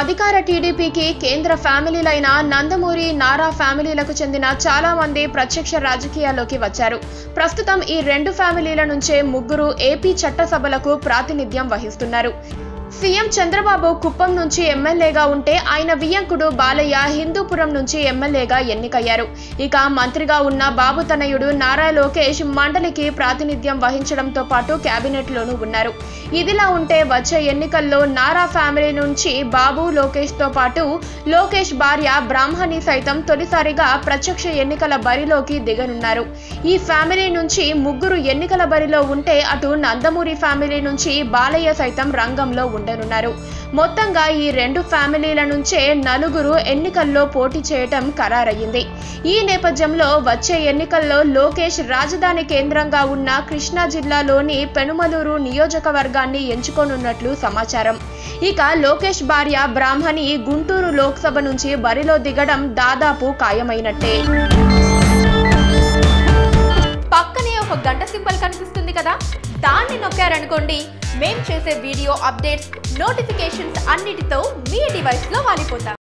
అధికార టీడీపీకి కేంద్ర ఫ్యామిలీలైన నందమూరి నారా ఫ్యామిలీలకు చెందిన చాలా మంది ప్రత్యక్ష రాజకీయాల్లోకి వచ్చారు. ప్రస్తుతం ఈ రెండు ఫ్యామిలీల నుంచే ముగ్గురు ఏపీ చట్టసభలకు ప్రాతినిధ్యం వహిస్తున్నారు. సీఎం చంద్రబాబు కుప్పం నుంచి ఎమ్మెల్యేగా ఉంటే ఆయన వియంకుడు బాలయ్య హిందూపురం నుంచి ఎమ్మెల్యేగా ఎన్నికయ్యారు. ఇక మంత్రిగా ఉన్న బాబు తనయుడు నారా లోకేష్ మండలికి ప్రాతినిధ్యం వహించడంతో పాటు కేబినెట్లోనూ ఉన్నారు. ఇదిలా ఉంటే వచ్చే ఎన్నికల్లో నారా ఫ్యామిలీ నుంచి బాబు లోకేష్తో పాటు లోకేష్ భార్య బ్రాహ్మణి సైతం తొలిసారిగా ప్రత్యక్ష ఎన్నికల బరిలోకి దిగనున్నారు. ఈ ఫ్యామిలీ నుంచి ముగ్గురు ఎన్నికల బరిలో ఉంటే అటు నందమూరి ఫ్యామిలీ నుంచి బాలయ్య సైతం రంగంలో ఉండనున్నారు. మొత్తంగా ఈ రెండు ఫ్యామిలీల నుంచే నలుగురు ఎన్నికల్లో పోటీ చేయటం ఖరారయ్యింది. ఈ నేపథ్యంలో వచ్చే ఎన్నికల్లో లోకేష్ రాజధాని కేంద్రంగా ఉన్న కృష్ణా జిల్లాలోని పెనుమలూరు నియోజకవర్గాన్ని ఎంచుకోనున్నట్లు సమాచారం. ఇక లోకేష్ భార్య బ్రాహ్మణి గుంటూరు లోక్సభ నుంచి బరిలో దిగడం దాదాపు ఖాయమైనట్టే. పక్కనే ఒక గంట సింబల్ కనిపిస్తుంది కదా? దాన్ని నొక్కారనుకోండి మేము చేసే వీడియో అప్డేట్స్ నోటిఫికేషన్స్ అన్నిటితో మీ డివైస్లో వాలిపోతాం.